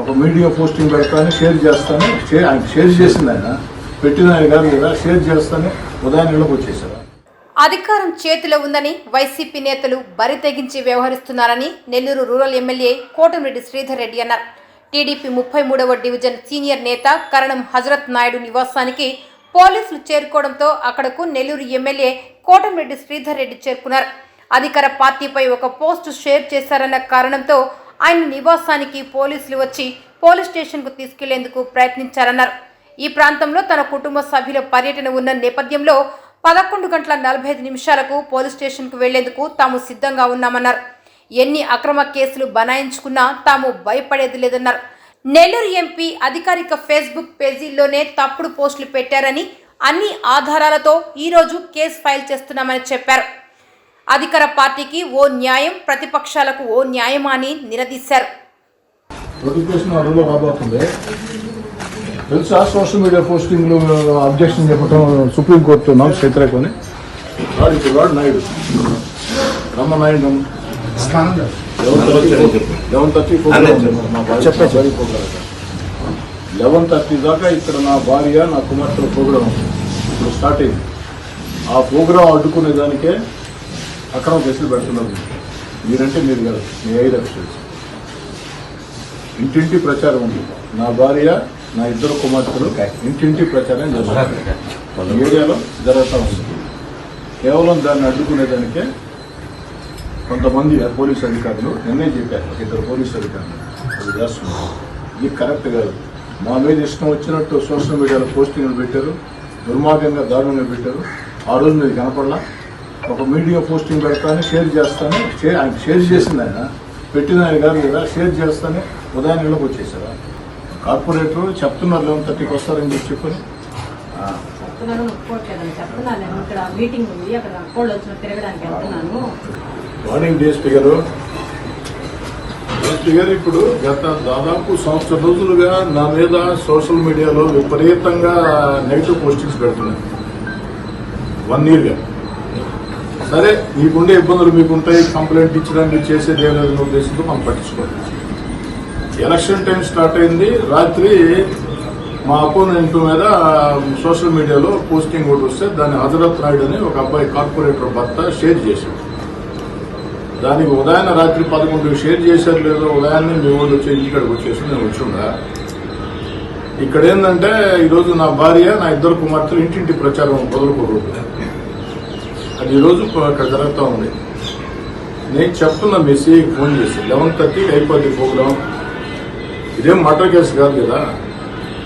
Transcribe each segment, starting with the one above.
ఒక media posting పెడతాను share చేస్తాను. షేర్ ఆయన షేర్ చేసింది ఆయన పెట్టిన ఆయన కాదు కదా షేర్ చేస్తాను. ఉదాహరణలోకి వచ్చేసారు అధికారం చేతిలో ఉందని వైసీపీ నేతలు బరి తెగించి వ్యవహరిస్తున్నారని నెల్లూరు రూరల్ ఎమ్మెల్యే కోటమిరెడ్డి శ్రీధర్ రెడ్డి అన్నారు. టీడీపీ ముప్పై మూడవ డివిజన్ సీనియర్ నేత కరణం హజరత్ నాయుడు నివాసానికి పోలీసులు చేరుకోవడంతో అక్కడకు నెల్లూరు ఎమ్మెల్యే కోటమిరెడ్డి శ్రీధర్ రెడ్డి చేరుకున్నారు. అధికార పార్టీపై ఒక పోస్టు షేర్ చేశారన్న కారణంతో ఆయన నివాసానికి పోలీసులు వచ్చి పోలీస్ స్టేషన్కు తీసుకెళ్ళేందుకు ప్రయత్నించారన్నారు. ఈ ప్రాంతంలో తన కుటుంబ సభ్యుల పర్యటన ఉన్న నేపథ్యంలో పదకొండు గంటల నలభై ఐదు నిమిషాలకు పోలీస్ స్టేషన్కు వెళ్ళేందుకు తాము సిద్ధంగా ఉన్నామన్నారు. ఎన్ని అక్రమ కేసులు బనాయించుకున్నా తాము భయపడేది లేదన్నారు. నెల్లూరు ఎంపీ అధికారిక ఫేస్బుక్ పేజీల్లోనే తప్పుడు పోస్టులు పెట్టారని అన్ని ఆధారాలతో ఈరోజు కేసు ఫైల్ చేస్తున్నామని చెప్పారు. అధికార పార్టీకి ఓ న్యాయం ప్రతిపక్షాలకు ఓ న్యాయమా అని నిలదీశారు. నోటిఫికేషన్ అడుగులో రాబోతుంది. తెలుసా? సోషల్ మీడియా పోస్టింగ్లు అబ్జెక్షన్ చెప్పడం సుప్రీంకోర్టు వాడు ఇప్పుడు వాడు నాయుడు. రమ్మ నాయుడు లెవెన్ థర్టీ చెప్పండి లెవెన్ థర్టీ దాకా ఇక్కడ నా భార్య నా కుమార్తెల ప్రోగ్రాం ఇప్పుడు స్టార్ట్ అయింది. ఆ ప్రోగ్రాం అడ్డుకునే దానికే అక్రమ కేసులు పెడుతున్నారు మీరంటే మీరు కాదు మీ ఐదు అఫీషియల్స్. ఇంటింటి ప్రచారం ఉంది. నా భార్య నా ఇద్దరు కుమార్తెలు ఇంటింటి ప్రచారం జరుగుతుంది. ఏరియాలో జరుగుతూ ఉంది. కేవలం దాన్ని అడ్డుకునేదానికే కొంతమంది పోలీసు అధికారులు నిన్నే చెప్పారు ఇద్దరు పోలీసు అధికారులు. అది చేస్తున్నారు ఇది కరెక్ట్ కాదు. మా మీద ఇష్టం వచ్చినట్టు సోషల్ మీడియాలో పోస్టింగ్లు పెట్టారు దుర్మార్గంగా దారుణంగా పెట్టారు. ఆ రోజు మీరు కనపడలా? ఒక మీడియా పోస్టింగ్ పెడతాను షేర్ చేస్తాను షేర్ ఆయన షేర్ చేసింది ఆయన పెట్టిన ఆయన కాదు కదా షేర్ చేస్తాను ఉదయం ఇళ్ళకి వచ్చేసారా? కార్పొరేటర్ చెప్తున్నారు లెవెన్ థర్టీకి వస్తారని చెప్పి చెప్పని ఆ, చెప్తున్నాను ఒప్పుకోవట్లేదని చెప్తున్నాను. నేను ఇక్కడ మీటింగ్ ఉంది అక్కడ అక్కోళ్ళు వచ్చిన తిరగడానికి వెళ్తున్నాను. మార్నింగ్ డిఎస్పీ గారు. డిఎస్పీ గారు ఇప్పుడు గత దాదాపు సంవత్సరం రోజులుగా నా మీద సోషల్ మీడియాలో విపరీతంగా నెగిటివ్ పోస్టింగ్స్ పెడుతున్నాయి వన్ ఇయర్గా సరే మీకుండే ఇబ్బందులు మీకుంటాయి కంప్లైంట్ ఇచ్చడానికి చేసేది ఏం ఉద్దేశంతో మనం పట్టించుకోవాలి ఎలక్షన్ టైం స్టార్ట్ అయింది. రాత్రి మా అపోనెంట్ మీద సోషల్ మీడియాలో పోస్టింగ్ ఒకటి వస్తే దాన్ని హజరత్ నాయుడు అని ఒక అబ్బాయి కార్పొరేటర్ భర్త షేర్ చేశాడు దానికి ఉదయాన్న రాత్రి పదకొండు షేర్ చేశారు లేదో ఉదయాన్నే మీ వాళ్ళు వచ్చి ఇంటికాడికి వచ్చేసి నేను వచ్చిందా ఇక్కడ ఏంటంటే ఈరోజు నా భార్య నా ఇద్దరు కుమార్తెలు ఇంటింటి ప్రచారం మొదలుకోకూడదు. అది ఈరోజు అక్కడ జరుగుతూ ఉంది. నేను చెప్తున్నా మెస్సీ ఫోన్ చేసి లెవెన్ థర్టీ అయిపోద్ది ప్రోగ్రాం ఇదేం మర్డర్ కేసు కాదు కదా?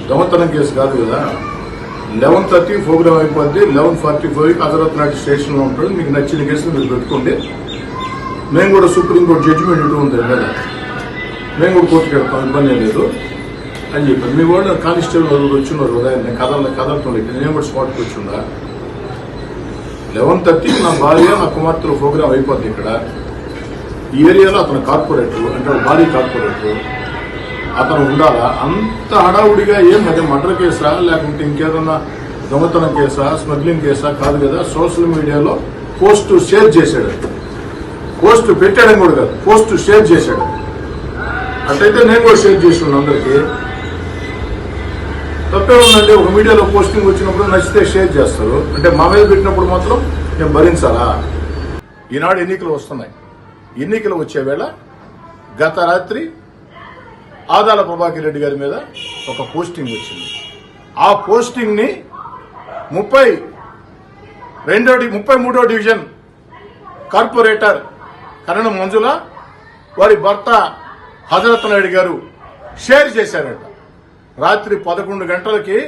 దొంగతనం కేసు కాదు కదా? లెవెన్ థర్టీ ప్రోగ్రామ్ అయిపోద్ది లెవెన్ ఫార్టీ ఫైవ్కి హజరత్ నాటి స్టేషన్లో ఉంటాడు. మీకు నచ్చిన కేసులు మీరు పెట్టుకోండి. మేము కూడా సుప్రీంకోర్టు జడ్జిమెంట్ ఇటు ఉంది కదా మేము కూడా కోర్టుకి వెళ్తాం ఇబ్బంది లేదు అని చెప్పారు. మీ వాళ్ళు కానిస్టేబుల్ వచ్చిన్నారు ఉదయాన్నే కథల కథలతో నేను కూడా స్పాట్కి వచ్చిందా? లెవెన్ థర్టీకి నా భార్య నా కుమార్తెలు ప్రోగ్రామ్ అయిపోద్ది ఇక్కడ. ఈ ఏరియాలో అతను కార్పొరేటర్ అంటే భారీ కార్పొరేటర్. అతను ఉండాలా? అంత హడావుడిగా ఏం అదే మర్డర్ కేసా లేకుంటే ఇంకేదన్నా దొంగతనం కేసా స్మగ్లింగ్ కేసా కాదు కదా సోషల్ మీడియాలో పోస్ట్ షేర్ చేశాడు. పోస్ట్ పెట్టాడని కూడా కాదు పోస్ట్ షేర్ చేశాడు. అట్లయితే నేను కూడా షేర్ చేస్తున్నాను అందరికీ. తప్పే ఉందండి ఒక మీడియాలో పోస్టింగ్ వచ్చినప్పుడు నచ్చితే షేర్ చేస్తారు. అంటే మా మీద పెట్టినప్పుడు మాత్రం నేను భరించాలా? ఈనాడు ఎన్నికలు వస్తున్నాయి. ఎన్నికలు వచ్చే వేళ గత రాత్రి ఆదాల ప్రభాకర్ రెడ్డి గారి మీద ఒక పోస్టింగ్ వచ్చింది. ఆ పోస్టింగ్ని ముప్పై రెండో ముప్పై మూడో డివిజన్ కార్పొరేటర్ కరణం మంజుల వారి భర్త హజరత్ నాయుడు గారు షేర్ చేశారట. రాత్రి పదకొండు గంటలకి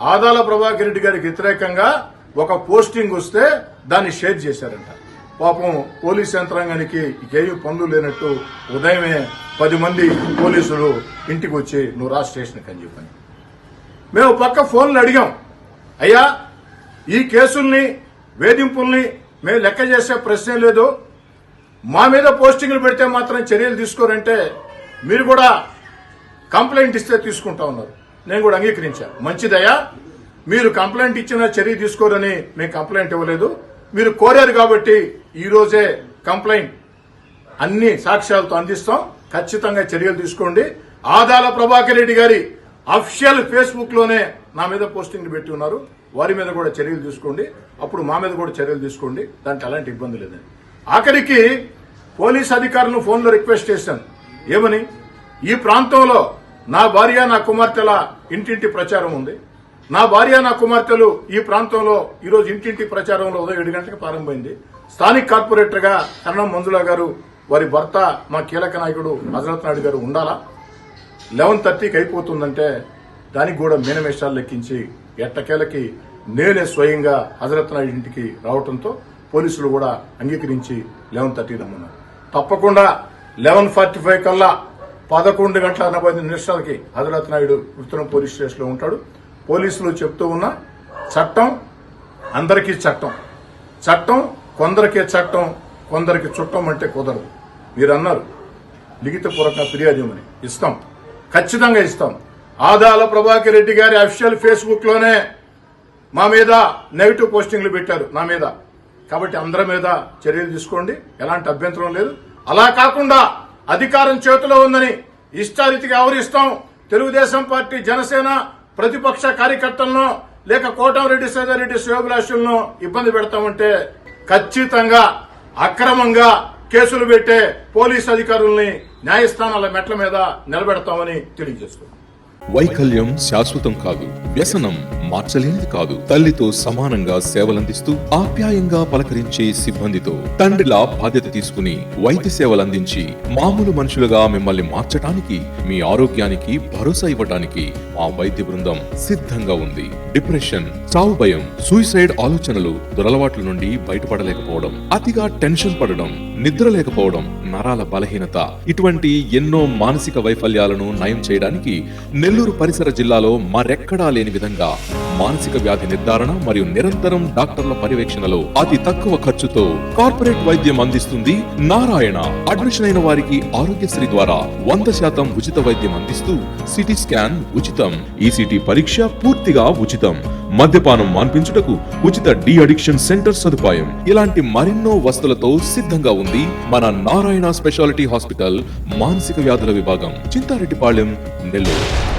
ఆదాల ప్రభాకర్ రెడ్డి గారికి వ్యతిరేకంగా ఒక పోస్టింగ్ వస్తే దాన్ని షేర్ చేశారంట. పాపం పోలీస్ యంత్రాంగానికి ఏమి పనులు లేనట్టు ఉదయమే పది మంది పోలీసులు ఇంటికి వచ్చి నువ్వు రా స్టేషన్కి అని చెప్పని. మేము పక్క ఫోన్లు అడిగాం. అయ్యా ఈ కేసుల్ని వేధింపుల్ని మేము లెక్క చేసే ప్రశ్నే లేదు. మా మీద పోస్టింగ్లు పెడితే మాత్రం చర్యలు తీసుకోరంటే మీరు కూడా కంప్లైంట్ ఇస్తే తీసుకుంటా ఉన్నారు. నేను కూడా అంగీకరించాను మంచిదయ్యా. మీరు కంప్లైంట్ ఇచ్చిన చర్య తీసుకోరని మేము కంప్లైంట్ ఇవ్వలేదు. మీరు కోరారు కాబట్టి ఈరోజే కంప్లైంట్ అన్ని సాక్ష్యాలతో అందిస్తాం. ఖచ్చితంగా చర్యలు తీసుకోండి. ఆదాల ప్రభాకర్ రెడ్డి గారి అఫిషియల్ ఫేస్బుక్లోనే నా మీద పోస్టింగ్ పెట్టి ఉన్నారు. వారి మీద కూడా చర్యలు తీసుకోండి. అప్పుడు మా మీద కూడా చర్యలు తీసుకోండి. దానికి అలాంటి ఇబ్బంది లేదని ఆఖరికి పోలీస్ అధికారులను ఫోన్లో రిక్వెస్ట్ చేశాను. ఏమని? ఈ ప్రాంతంలో నా భార్య నా కుమార్తెల ఇంటింటి ప్రచారం ఉంది. నా భార్య నా కుమార్తెలు ఈ ప్రాంతంలో ఈరోజు ఇంటింటి ప్రచారంలో ఉదయం ఏడు గంటలకు ప్రారంభమైంది. స్థానిక కార్పొరేటర్గా కరణం మంజులా గారు వారి భర్త మా కీలక నాయకుడు హజరత్ నాయుడు గారు ఉండాలా? లెవెన్ థర్టీకి అయిపోతుందంటే దానికి కూడా మీనమేషాలు లెక్కించి ఎట్టకేలకి నేనే స్వయంగా హజరత్ నాయుడు ఇంటికి రావడంతో పోలీసులు కూడా అంగీకరించి లెవెన్ థర్టీ రమ్మన్నారు. తప్పకుండా లెవెన్ ఫార్టీ ఫైవ్ కల్లా పదకొండు గంటల ఎనభై నిమిషాలకి హజరత్ నాయుడు ఉత్తరం పోలీస్ స్టేషన్లో ఉంటాడు. పోలీసులు చెప్తూ ఉన్న చట్టం అందరికీ చట్టం. చట్టం కొందరికే చట్టం కొందరికి చుట్టం అంటే కుదరదు. మీరు అన్నారు లిఖితపూర్వక ఫిర్యాదు ఇవ్వమని ఇస్తాం. ఖచ్చితంగా ఇస్తాం. ఆదాల ప్రభాకర్ రెడ్డి గారి అఫిషియల్ ఫేస్బుక్లోనే మా మీద నెగిటివ్ పోస్టింగ్లు పెట్టారు నా మీద. కాబట్టి అందరి మీద చర్యలు తీసుకోండి. ఎలాంటి అభ్యంతరం లేదు. అలా కాకుండా అధికారం చేతిలో ఉందని ఇష్టారీతిగా ఆవరిస్తాం. తెలుగుదేశం పార్టీ జనసేన ప్రతిపక్ష కార్యకర్తలను లేక కోటమిరెడ్డి సైదారెడ్డి శివభిలాషులను ఇబ్బంది పెడతామంటే ఖచ్చితంగా అక్రమంగా కేసులు పెట్టే పోలీస్ అధికారుల్ని న్యాయస్థానాల మెట్ల మీద నిలబెడతామని తెలియజేస్తున్నాం. వైకల్యం శాశ్వతం కాదు వ్యసనం మార్చలేనిది కాదు. తల్లితో సమానంగా సేవలందిస్తూ ఆప్యాయంగా పలకరించే సిబ్బందితో తండ్రిలా బాధ్యత తీసుకుని వైద్య సేవలందించి మామూలు మనుషులుగా మిమ్మల్ని మార్చటానికి మీ ఆరోగ్యానికి భరోసా ఇవ్వటానికి మా వైద్య బృందం సిద్ధంగా ఉంది. డిప్రెషన్ చావు భయం సూసైడ్ ఆలోచనలు దురలవాట్ల నుండి బయటపడలేకపోవడం అతిగా టెన్షన్ పడడం నిద్ర లేకపోవడం నరాల బలహీనత ఇటువంటి ఎన్నో మానసిక వైఫల్యాలను నయం చేయడానికి నెల్లూరు పరిసర జిల్లాలో మరెక్కడా లేని విధంగా మానసిక వ్యాధి నిర్ధారణ మరియు నిరంతరం డాక్టర్ల పర్యవేక్షణలో అతి తక్కువ ఖర్చుతో కార్పొరేట్ వైద్యం అందిస్తుంది నారాయణ. అడ్మిషన్ అయిన వారికి ఆరోగ్యశ్రీ ద్వారా వంద శాతం ఉచిత వైద్యం అందిస్తూ సిటీ స్కాన్ ఉచితం. ఈసీటీ పరీక్ష పూర్తిగా ఉచితం. మద్యపానం మాన్పించుటకు ఉచిత డి అడిక్షన్ సెంటర్ సదుపాయం. ఇలాంటి మరెన్నో వసతులతో సిద్ధంగా ఉంది మన నారాయణ స్పెషాలిటీ హాస్పిటల్ మానసిక వ్యాధుల విభాగం. చింతారెడ్డిపాళెం నెల్లూరు.